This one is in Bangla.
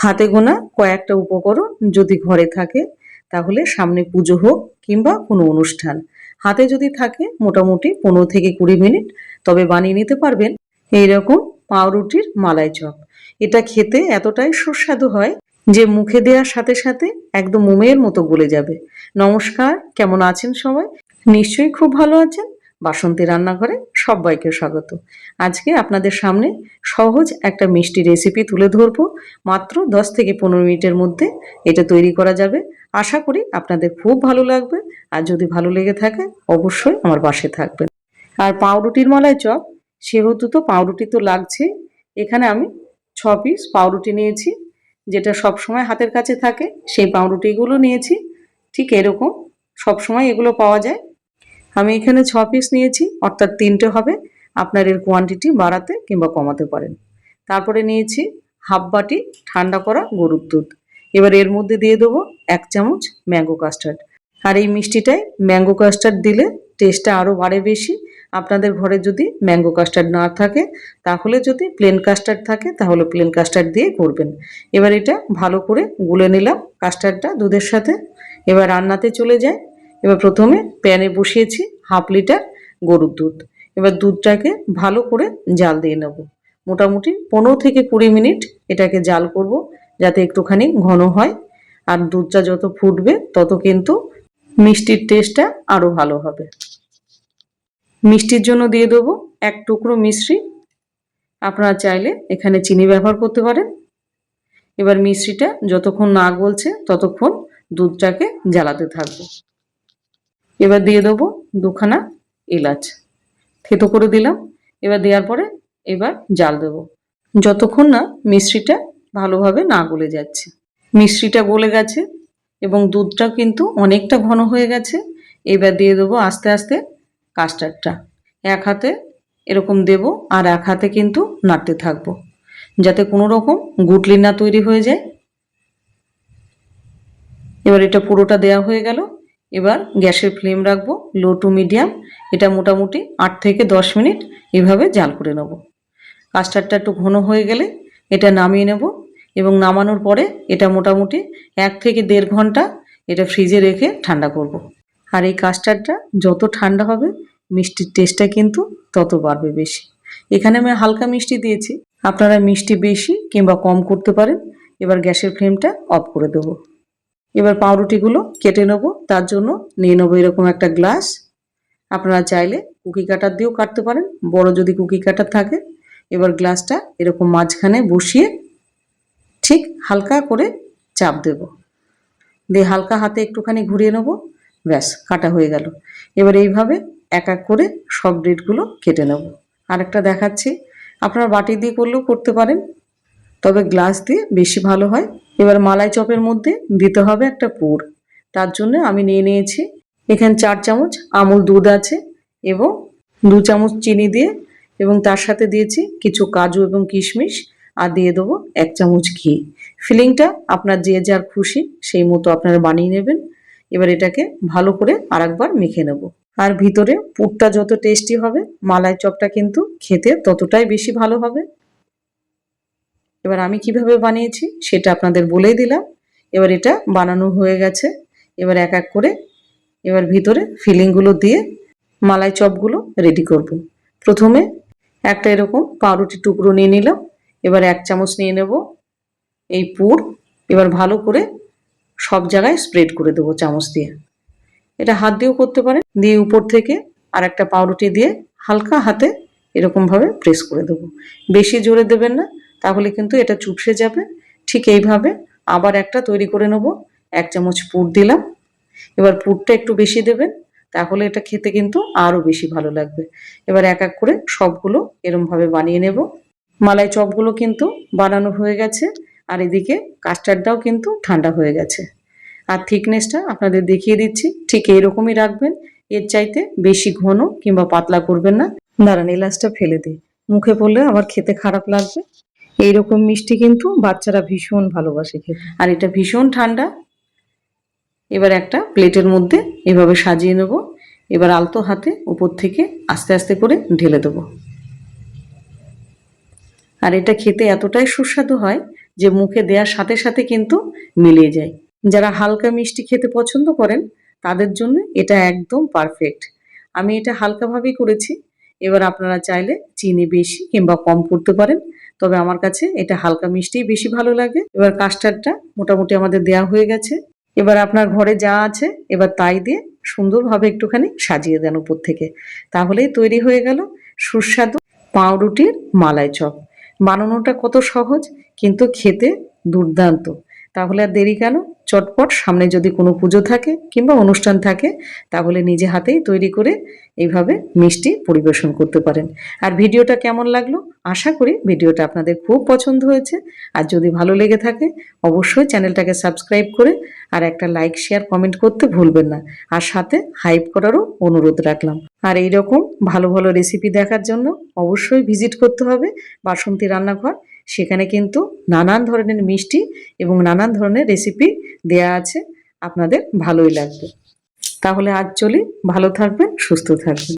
হাতে গোনা কয়েকটা উপকরণ যদি ঘরে থাকে, তাহলে সামনে পুজো হোক কিংবা কোনো অনুষ্ঠান। হাতে যদি থাকে মোটামুটি পনেরো থেকে কুড়ি মিনিট, তবে বানিয়ে নিতে পারবেন এইরকম পাউরুটির মালাই চপ। এটা খেতে এতটাই সুস্বাদু হয় যে মুখে দেওয়ার সাথে সাথে একদম মোমের মতো গলে যাবে। নমস্কার, কেমন আছেন সবাই? নিশ্চয়ই খুব ভালো আছেন। বাসন্তী রান্নাঘরে সবাইকে স্বাগত। আজকে আপনাদের সামনে সহজ একটা মিষ্টি রেসিপি তুলে ধরবো। মাত্র দশ থেকে পনেরো মিনিটের মধ্যে এটা তৈরি করা যাবে। আশা করি আপনাদের খুব ভালো লাগবে। আর যদি ভালো লেগে থাকে, অবশ্যই আমার পাশে থাকবেন। আর পাউরুটির মালায় চপ, সেহেতু তো পাউরুটি তো লাগছে। এখানে আমি ছ পিস পাউরুটি নিয়েছি, যেটা সব সময় হাতের কাছে থাকে, সেই পাউরুটিগুলো নিয়েছি। ঠিক এরকম সব সময় এগুলো পাওয়া যায়। আমি এখানে ছ পিস নিয়েছি, অর্থাৎ তিনটে হবে। আপনার এর কোয়ান্টিটি বাড়াতে কিংবা কমাতে পারেন। তারপরে নিয়েছি হাফ বাটি ঠান্ডা করা গরুর দুধ। এবার এর মধ্যে দিয়ে দেবো এক চামচ ম্যাঙ্গো কাস্টার্ড আর এই মিষ্টিটায় ম্যাঙ্গো কাস্টার্ড দিলে টেস্টটা আরও বাড়ে বেশি। আপনাদের ঘরে যদি ম্যাঙ্গো কাস্টার্ড না থাকে, তাহলে যদি প্লেন কাস্টার্ড থাকে, তাহলে প্লেন কাস্টার্ড দিয়ে করবেন। এবার এটা ভালো করে গুলে নিলাম কাস্টার্ডটা দুধের সাথে। এবার রান্নাতে চলে যায় এবার প্রথমে প্যানে বসিয়েছি হাফ লিটার গরুর দুধ। এবার দুধটাকে ভালো করে জাল দিয়ে নেব। মোটামুটি পনেরো থেকে কুড়ি মিনিট এটাকে জাল করব যাতে একটুখানি ঘন হয়। আর দুধটা যত ফুটবে তত কিন্তু মিষ্টির টেস্টটা আরও ভালো হবে। মিষ্টির জন্য দিয়ে দেবো এক টুকরো মিশ্রি। আপনারা চাইলে এখানে চিনি ব্যবহার করতে পারেন। এবার মিশ্রিটা যতক্ষণ না গলছে ততক্ষণ দুধটাকে জ্বালাতে থাকব। এবার দিয়ে দেবো দুখানা এলাচ। থেতো করে দিলাম। এবার দেওয়ার পরে এবার জাল দেবো। যতক্ষণ না মিশ্রিটা ভালোভাবে না গলে যাচ্ছে। মিশ্রিটা গলে গেছে এবং দুধটা কিন্তু অনেকটা ঘন হয়ে গেছে। এবার দিয়ে দেবো আস্তে আস্তে কাস্টার্ডটা। এক হাতে এরকম দেব আর এক হাতে কিন্তু নাড়তে থাকব। যাতে কোনো রকম গুটলি না তৈরি হয়ে যায়। এবার এটা পুরোটা দেওয়া হয়ে গেল। এবার গ্যাসের ফ্লেম রাখব লো টু মিডিয়াম এটা মোটামুটি আট থেকে দশ মিনিট এভাবে জাল করে নেব। কাস্টার্ডটা একটু ঘন হয়ে গেলে এটা নামিয়ে নেব এবং নামানোর পরে এটা মোটামুটি এক থেকে দেড় ঘণ্টা এটা ফ্রিজে রেখে ঠান্ডা করব। আর এই কাস্টার্ডটা যত ঠান্ডা হবে, মিষ্টির টেস্টটা কিন্তু তত বাড়বে বেশি। এখানে আমি হালকা মিষ্টি দিয়েছি। আপনারা মিষ্টি বেশি কিংবা কম করতে পারেন। এবার গ্যাসের ফ্লেমটা অফ করে দেবো। এবার পাউরুটিগুলো কেটে নেব, তার জন্য নিয়ে নেব এরকম একটা গ্লাস। আপনারা চাইলে কুকি কাটার দিয়েও কাটতে পারেন, বড় যদি কুকি কাটার থাকে। এবার গ্লাসটা এরকম মাঝখানে বসিয়ে ঠিক হালকা করে চাপ দেব। দিয়ে হালকা হাতে একটুখানি ঘুরিয়ে নেব, ব্যাস, কাটা হয়ে গেল। এবার এইভাবে এক এক করে সব ব্রেডগুলো কেটে নেব। আরেকটা দেখাচ্ছি, আপনারা বাটি দিয়ে করলেও করতে পারেন। তবে গ্লাস দিয়ে বেশি ভালো হয়। এবার মালাই চপের মধ্যে দিতে হবে একটা পুর। তার জন্য আমি নিয়ে নিয়েছি এখানে চার চামচ আমুল দুধ আছে এবং দু চামচ চিনি দিয়ে এবং তার সাথে দিয়েছি কিছু কাজু এবং কিশমিশ আর দিয়ে দেবো এক চামচ ঘি। ফিলিংটা আপনার যে যার খুশি সেই মতো আপনারা বানিয়ে নেবেন। এবার এটাকে ভালো করে আরেকবার মেখে নেব। আর ভিতরে পুরটা যত টেস্টি হবে, মালাই চপটা কিন্তু খেতে ততটাই বেশি ভালো হবে। এবার আমি কীভাবে বানিয়েছি সেটা আপনাদের বলেই দিলাম। এবার এটা বানানো হয়ে গেছে। এবার এক এক করে এবার ভিতরে ফিলিংগুলো দিয়ে মালাই চপগুলো রেডি করব। প্রথমে একটা এরকম পাউরুটি টুকরো নিয়ে নিলাম। এবার এক চামচ নিয়ে নেব এই পুর। এবার ভালো করে সব জায়গায় স্প্রেড করে দেবো চামচ দিয়ে। এটা হাত দিয়েও করতে পারেন। দিয়ে উপর থেকে আর একটা পাউরুটি দিয়ে হালকা হাতে এরকমভাবে প্রেস করে দেবো। বেশি জোরে দেবেন না। তাহলে কিন্তু এটা চুপসে যাবে। ঠিক এইভাবে আবার একটা তৈরি করে নেব। এক চামচ পুর দিলাম। এবার পুরটা একটু বেশি দেবেন, তাহলে এটা খেতে কিন্তু আরও বেশি ভালো লাগবে। এবার এক এক করে সবগুলো এরমভাবে বানিয়ে নেব। মালাই চপগুলো কিন্তু বানানো হয়ে গেছে, আর এদিকে কাস্টার্ডটাও কিন্তু ঠান্ডা হয়ে গেছে। আর থিকনেসটা আপনাদের দেখিয়ে দিচ্ছি, ঠিক এইরকমই রাখবেন। এর চাইতে বেশি ঘন কিংবা পাতলা করবেন না। দাঁড়ান, এলাচটা ফেলে দিই। মুখে পড়লে আবার খেতে খারাপ লাগবে। এইরকম মিষ্টি কিন্তু বাচ্চারা ভীষণ ভালোবাসে খেতে। আর এটা ভীষণ ঠান্ডা। এবার একটা প্লেটের মধ্যে এভাবে সাজিয়ে নেব। এবার আলতো হাতে উপর থেকে আস্তে আস্তে করে ঢেলে দেবো। আর এটা খেতে এতটাই সুস্বাদু হয় যে মুখে দেওয়ার সাথে সাথে কিন্তু মিলিয়ে যায়। যারা হালকা মিষ্টি খেতে পছন্দ করেন, তাদের জন্য এটা একদম পারফেক্ট আমি এটা হালকাভাবেই করেছি। এবার আপনারা চাইলে চিনি বেশি কিংবা কম করতে পারেন। তবে আমার কাছে এটা হালকা মিষ্টিই বেশি ভালো লাগে। এবার কাস্টার্ডটা মোটামুটি আমাদের দেওয়া হয়ে গেছে। এবার আপনার ঘরে যা আছে এবার তাই দিয়ে সুন্দরভাবে একটুখানি সাজিয়ে দেন উপর থেকে। তাহলেই তৈরি হয়ে গেল সুস্বাদু পাউরুটির মালাই চপ। বানানোটা কত সহজ, কিন্তু খেতে দুর্দান্ত। তাহলে আর দেরি কেন? চটপট সামনে যদি কোনো পুজো থাকে কিংবা অনুষ্ঠান থাকে, তাহলে নিজে হাতেই তৈরি করে এইভাবে মিষ্টি পরিবেশন করতে পারেন। আর ভিডিওটা কেমন লাগল? আশা করি ভিডিওটা আপনাদের খুব পছন্দ হয়েছে। আর যদি ভালো লেগে থাকে, অবশ্যই চ্যানেলটাকে সাবস্ক্রাইব করে আর একটা লাইক, শেয়ার, কমেন্ট করতে ভুলবেন না। আর সাথে হাইপ করারও অনুরোধ রাখলাম। আর এই রকম ভালো ভালো রেসিপি দেখার জন্য অবশ্যই ভিজিট করতে হবে বাসন্তী রান্নাঘর। সেখানে কিন্তু নানান ধরনের মিষ্টি এবং নানান ধরনের রেসিপি দেয়া আছে। আপনাদের ভালোই লাগবে। তাহলে আজ চলি, ভালো থাকবেন, সুস্থ থাকবেন।